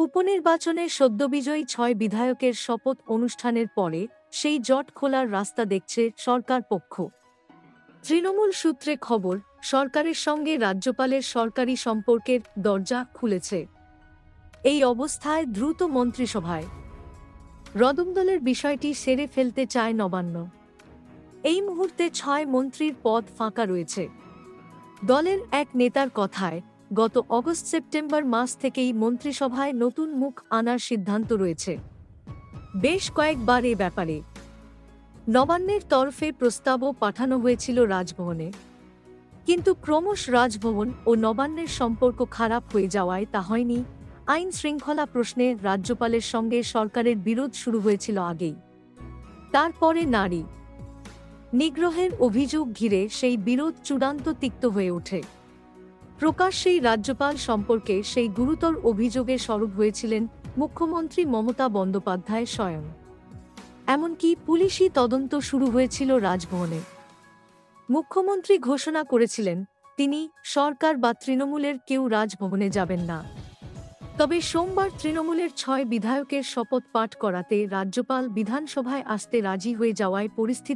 উপনির্বাচনে সদ্যবিজয়ী ছয় বিধায়কের শপথ অনুষ্ঠানের পরে সেই জট খোলার রাস্তা দেখছে সরকার পক্ষ। তৃণমূল সূত্রে খবর, সরকারের সঙ্গে রাজ্যপালের সরকারি সম্পর্কের দরজা খুলেছে। এই অবস্থায় দ্রুত মন্ত্রিসভায়। রদমদলের বিষয়টি সেরে ফেলতে চায় নবান্ন। এই মুহূর্তে ছয় মন্ত্রীর পদ ফাঁকা রয়েছে। দলের এক নেতার কথায় গত অগস্ট সেপ্টেম্বর মাস থেকেই মন্ত্রিসভায় নতুন মুখ আনার সিদ্ধান্ত রয়েছে। বেশ কয়েকবার এ ব্যাপারে নবান্নের তরফে প্রস্তাবও পাঠানো হয়েছিল রাজভবনে। কিন্তু ক্রমশ রাজভবন ও নবান্নের সম্পর্ক খারাপ হয়ে যাওয়ায় তা হয়নি। আইন শৃঙ্খলা প্রশ্নে রাজ্যপালের সঙ্গে সরকারের বিরোধ শুরু হয়েছিল আগেই। তারপরে নারী নিগ্রহের অভিযোগ ঘিরে সেই বিরোধ চূড়ান্ত তিক্ত হয়ে ওঠে। প্রকাশ্যেই রাজ্যপাল সম্পর্কে সেই গুরুতর অভিযোগে স্বরূপ হয়েছিলেন মুখ্যমন্ত্রী মমতা বন্দ্যোপাধ্যায় স্বয়ং। এমনকি পুলিশি তদন্ত শুরু হয়েছিল রাজভবনে। মুখ্যমন্ত্রী ঘোষণা করেছিলেন, তিনি সরকার বা তৃণমূলের কেউ রাজভবনে যাবেন না। তবে সোমবার তৃণমূলের ছয় বিধায়কের শপথ পাঠ করাতে রাজ্যপাল বিধানসভায় আসতে রাজি হয়ে যাওয়ায় পরিস্থিতি